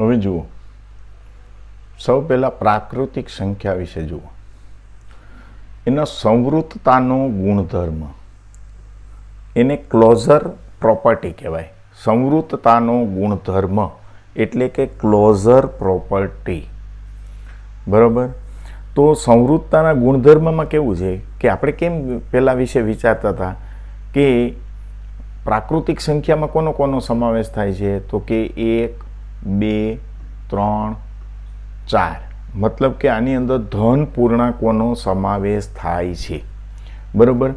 હવે જુઓ. સૌ પહેલાં પ્રાકૃતિક સંખ્યા વિશે જુઓ. એનો સંવૃતતાનો ગુણધર્મ. એને ક્લોઝર પ્રોપર્ટી કહેવાય. સંવૃતતાનો ગુણધર્મ એટલે કે ક્લોઝર પ્રોપર્ટી બરાબર? તો સંવૃતતાના ગુણધર્મમાં કેવું છે કે આપણે કેમ પહેલાં વિશે વિચારતા હતા કે પ્રાકૃતિક સંખ્યામાં કોનો કોનો સમાવેશ થાય છે? તો કે એક બે, ત્રણ, ચાર. મતલબ કે આની અંદર ધન પૂર્ણાંકોનો સમાવેશ થાય છે. બરાબર?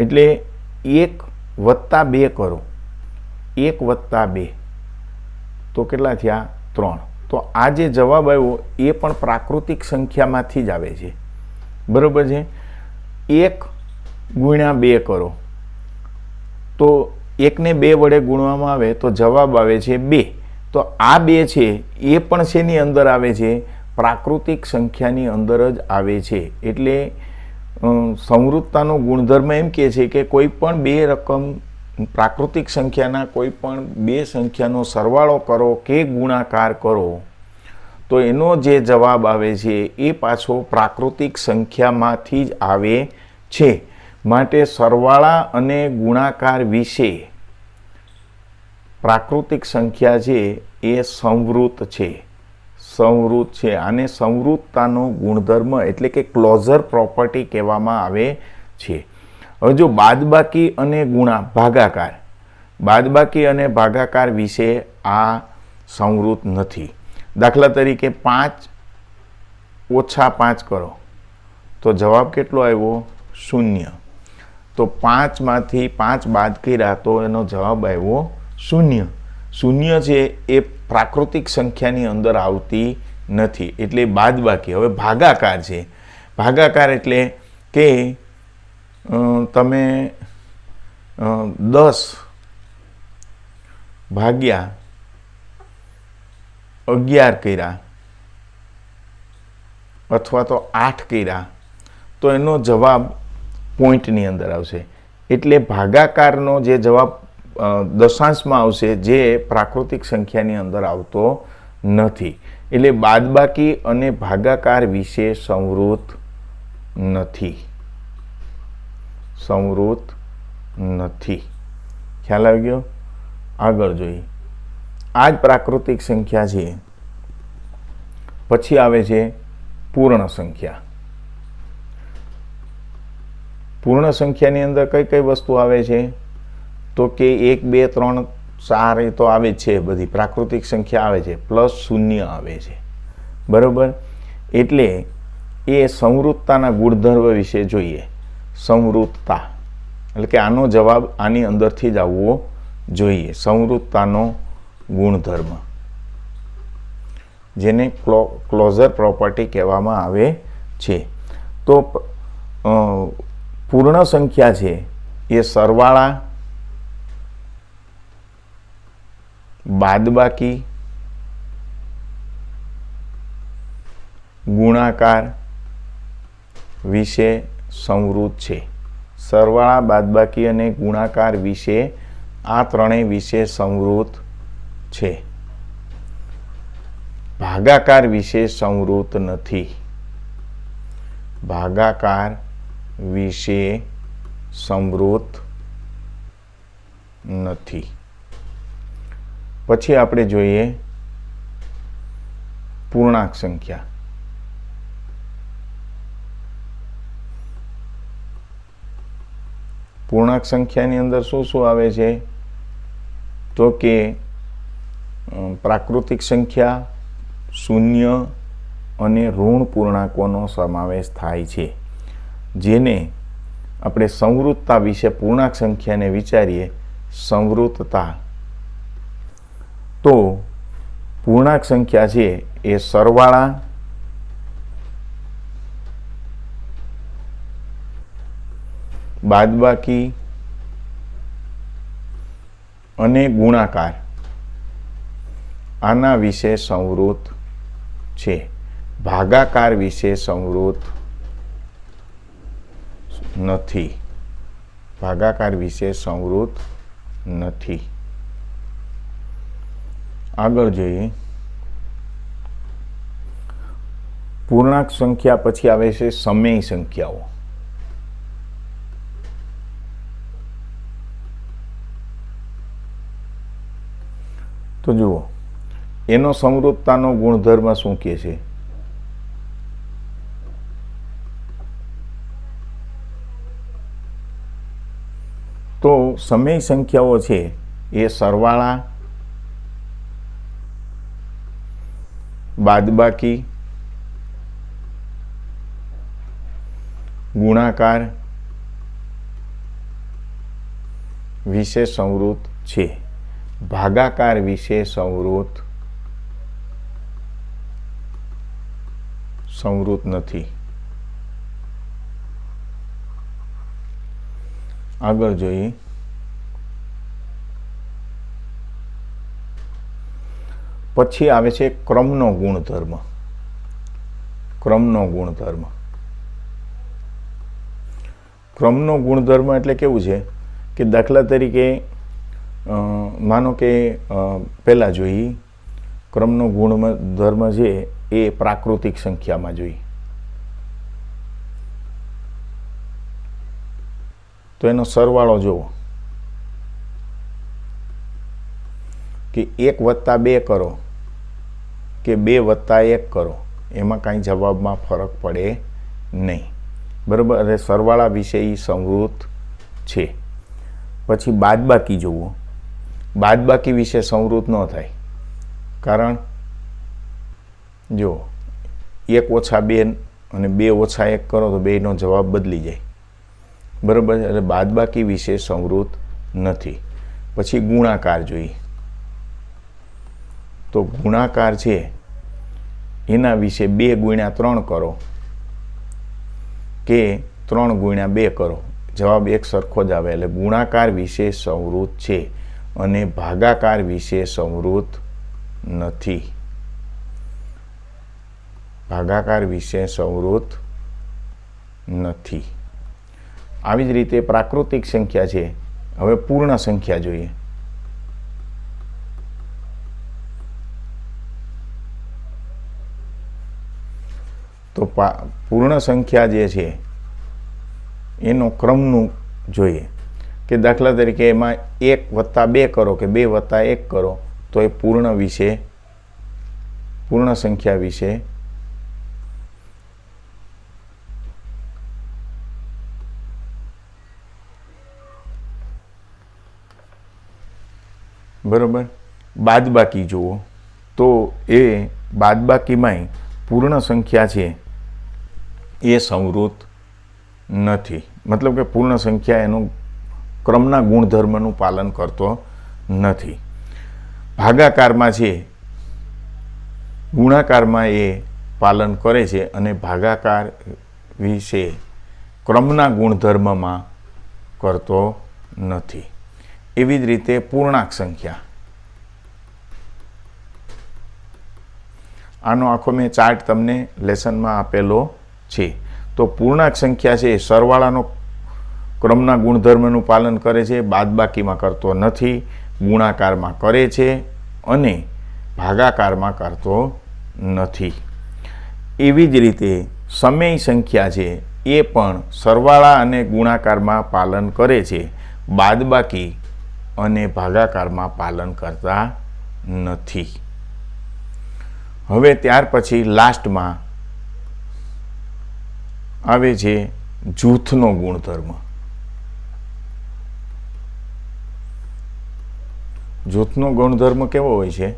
એટલે એક વત્તા બે કરો. એક વત્તા બે. તો કેટલા થયા? ત્રણ. તો આ જે જવાબ આવ્યો એ પણ પ્રાકૃતિક સંખ્યામાંથી જ આવે છે. બરાબર છે? એક ગુણ્યા બે કરો. તો એકને બે વડે ગુણવામાં આવે તો જવાબ આવે છે બે. તો આ બે છે, એ પણ શેની અંદર આવે છે? પ્રાકૃતિક સંખ્યાની અંદર જ આવે છે. એટલે સમૃદ્ધતાનો ગુણધર્મ એમ કહે છે કે કોઈ પણ બે રકમ પ્રાકૃતિક સંખ્યાના, કોઈ પણ બે સંખ્યાનો સરવાળો કરો કે ગુણાકાર કરો, તો એનો જે જવાબ આવે છે એ પાછો પ્રાકૃતિક સંખ્યામાંથી જ આવે છે. માટે સરવાળા અને ગુણાકાર વિશે પ્રાકૃતિક સંખ્યા છે એ સંવૃત છે. સંવૃત છે. આને સંવૃતતાનો ગુણધર્મ એટલે કે ક્લોઝર પ્રોપર્ટી કહેવામાં આવે છે. હવે જો બાદબાકી અને ગુણા ભાગાકાર, બાદબાકી અને ભાગાકાર વિશે આ સંવૃત નથી. દાખલા તરીકે પાંચ ઓછા પાંચ કરો. તો જવાબ કેટલો આવ્યો? શૂન્ય. તો પાંચમાંથી પાંચ બાદ કર્યા તો એનો જવાબ આવ્યો શૂન્ય. શૂન્ય છે એ પ્રાકૃતિક સંખ્યાની અંદર આવતી નથી. એટલે બાદબાકી. હવે ભાગાકાર છે. ભાગાકાર એટલે કે તમે દસ ભાગ્યા અગિયાર કર્યા અથવા તો આઠ કર્યા, તો એનો જવાબ પોઈન્ટની અંદર આવશે. એટલે ભાગાકારનો જે જવાબ દશાંશમાં આવશે જે પ્રાકૃતિક સંખ્યાની અંદર આવતો નથી. એટલે બાદબાકી અને ભાગાકાર વિશે સંવૃત નથી. સંવૃત નથી. ખ્યાલ આવી ગયો? આગળ જોઈએ. આ જ પ્રાકૃતિક સંખ્યા છે. પછી આવે છે પૂર્ણ સંખ્યા. પૂર્ણ સંખ્યાની અંદર કઈ કઈ વસ્તુ આવે છે? તો કે એક, બે, ત્રણ ચાર એ તો આવે છે બધી. પ્રાકૃતિક સંખ્યા આવે છે. પ્લસ શૂન્ય આવે છે. બરાબર? એટલે એ સંવૃત્તાના ગુણધર્મ વિશે જોઈએ. સંવૃત્તા એટલે કે આનો જવાબ આની અંદરથી જ આવવો જોઈએ. સંવૃત્તાનો ગુણધર્મ. જેને ક્લો, ક્લોઝર પ્રોપર્ટી કહેવામાં આવે છે. તો પૂર્ણ સંખ્યા છે એ સરવાળા બાદબાકી, ગુણાકાર વિશે સંવૃત છે. સરવાળા, બાદબાકી અને ગુણાકાર વિશે આ ત્રણેય વિશે સંવૃત છે. ભાગાકાર વિશે સંવૃત નથી. ભાગાકાર વિશે સંવૃત નથી. પછી આપણે જોઈએ પૂર્ણાંક સંખ્યા. પૂર્ણાંક સંખ્યાની અંદર શું શું આવે છે? તો કે પ્રાકૃતિક સંખ્યા, શૂન્ય અને ઋણ પૂર્ણાંકોનો સમાવેશ થાય છે. જેને આપણે સંવૃતતા વિશે પૂર્ણાંક સંખ્યાને વિચારીએ સંવૃતતા તો પૂર્ણાંક સંખ્યા છે એ સરવાળા બાદબાકી અને ગુણાકાર. આના વિશે સંવૃત છે. ભાગાકાર વિશે સંવૃત નથી. ભાગાકાર વિશે સંવૃત નથી. આગળ જઈએ. પૂર્ણાંક સંખ્યા પછી આવે છે સમય સંખ્યાઓ. તો જુઓ, એનો સમૃદ્ધતાનો ગુણધર્મ શું કહે છે? તો સમય સંખ્યાઓ છે એ સરવાળા બાદબાકી ગુણાકાર વિશે સંવૃત છે. ભાગાકાર વિશે સંવૃત સંવૃત નથી. આગળ જોઈએ. પછી આવે છે ક્રમનો ગુણધર્મ. ક્રમનો ગુણધર્મ. ક્રમનો ગુણધર્મ એટલે કેવું છે કે દાખલા તરીકે માનો કે પહેલાં જોઈએ ક્રમનો ગુણધર્મ છે એ પ્રાકૃતિક સંખ્યામાં જોઈએ તો એનો સરવાળો જુઓ કે એક વત્તા બે કરો. કે બે વત્તા એક કરો. એમાં કાંઈ જવાબમાં ફરક પડે નહીં. બરાબર? એટલે સરવાળા વિશે એ સંવૃત છે. પછી બાદબાકી જુઓ બાદબાકી વિશે સંવૃત ન થાય. કારણ જો એક ઓછા બે અને બે ઓછા એક કરો તો બેનો જવાબ બદલી જાય. બરાબર? એટલે બાદબાકી વિશે સંવૃત નથી. પછી ગુણાકાર જોઈએ. તો ગુણાકાર છે. એના વિશે બે ગુણ્યા ત્રણ કરો. કે ત્રણ ગુણ્યા બે કરો. જવાબ એક સરખો જ આવે. એટલે ગુણાકાર વિશે સંવૃત છે અને ભાગાકાર વિશે સંવૃત નથી. ભાગાકાર વિશે સંવૃત નથી. આવી જ રીતે પ્રાકૃતિક સંખ્યા છે. હવે પૂર્ણ સંખ્યા જોઈએ. તો પૂર્ણ સંખ્યા જે છે, એનો ક્રમનું જોઈએ. કે દાખલા તરીકે એમાં એક વત્તા બે કરો કે બે વત્તા એક કરો, તો એ પૂર્ણ વિશે, પૂર્ણ સંખ્યા વિશે બરોબર? બાદબાકી જુઓ. તો એ બાદબાકીમાંય પૂર્ણ સંખ્યા છે. એ સંવૃત નથી. મતલબ કે પૂર્ણ સંખ્યા એનું ક્રમના ગુણધર્મનું પાલન કરતો નથી. ભાગાકારમાં છે, ગુણાકારમાં એ પાલન કરે છે અને ભાગાકાર વિશે ક્રમના ગુણધર્મમાં કરતો નથી. એવી જ રીતે પૂર્ણાંક સંખ્યા. આનો આખો મેં ચાર્ટ તમને લેસનમાં આપેલો છે. તો પૂર્ણાંક સંખ્યા છે એ સરવાળાનો ક્રમના ગુણધર્મનું પાલન કરે છે, બાદબાકીમાં કરતો નથી, ગુણાકારમાં કરે છે અને ભાગાકારમાં કરતો નથી. એવી જ રીતે સમય સંખ્યા છે એ પણ સરવાળા અને ગુણાકારમાં પાલન કરે છે, બાદબાકી અને ભાગાકારમાં પાલન કરતા નથી. હવે ત્યાર પછી લાસ્ટમાં આવે છે જૂથનો ગુણધર્મ. જૂથનો ગુણધર્મ કેવો હોય છે?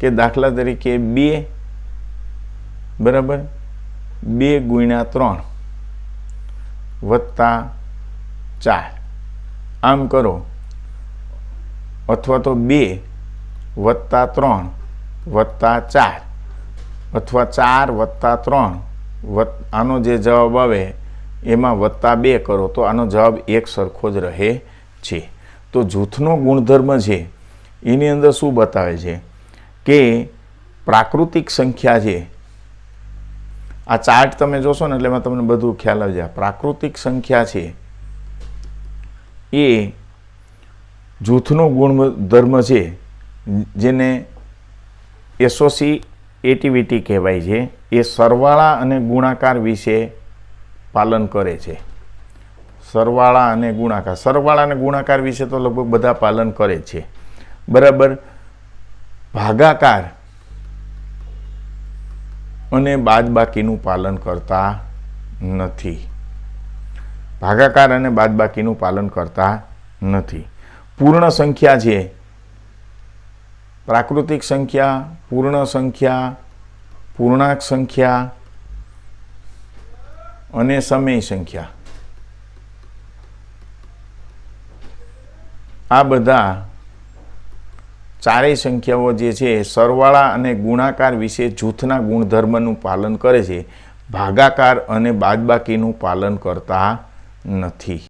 કે દાખલા તરીકે બે, બરાબર? બે ગુણ્યા ત્રણ વત્તા ચાર. આમ કરો. અથવા તો બે વત્તા ત્રણ વત્તા ચાર. અથવા ચાર વત્તા ત્રણ વત, આનો જે જવાબ આવે, એમાં વત્તા બે કરો, તો આનો જવાબ એક સરખો જ રહે છે. તો જૂથનો ગુણધર્મ છે, એની અંદર શું બતાવે છે? કે પ્રાકૃતિક સંખ્યા છે. આ ચાર્ટ તમે જોશો ને એટલે એમાં તમને બધું ખ્યાલ આવી જાય. પ્રાકૃતિક સંખ્યા છે, એ જૂથનો ગુણધર્મ છે, જેને એસઓસી એટીવીટી કહેવાય છે, એ સરવાળા અને ગુણાકાર વિશે પાલન કરે છે. સરવાળા અને ગુણાકાર. સરવાળા અને ગુણાકાર વિશે તો લગભગ બધા પાલન કરે છે. બરાબર? ભાગાકાર અને બાદબાકીનું પાલન કરતા નથી. ભાગાકાર અને બાદબાકીનું પાલન કરતા નથી. પૂર્ણ સંખ્યા છે પ્રાકૃતિક સંખ્યા, પૂર્ણ સંખ્યા, પૂર્ણાંક સંખ્યા અને સમય સંખ્યા. આ બધા ચારેય સંખ્યાઓ જે છે, સરવાળા અને ગુણાકાર વિશે જૂથના ગુણધર્મનું પાલન કરે છે. ભાગાકાર અને બાદબાકીનું પાલન કરતા નથી.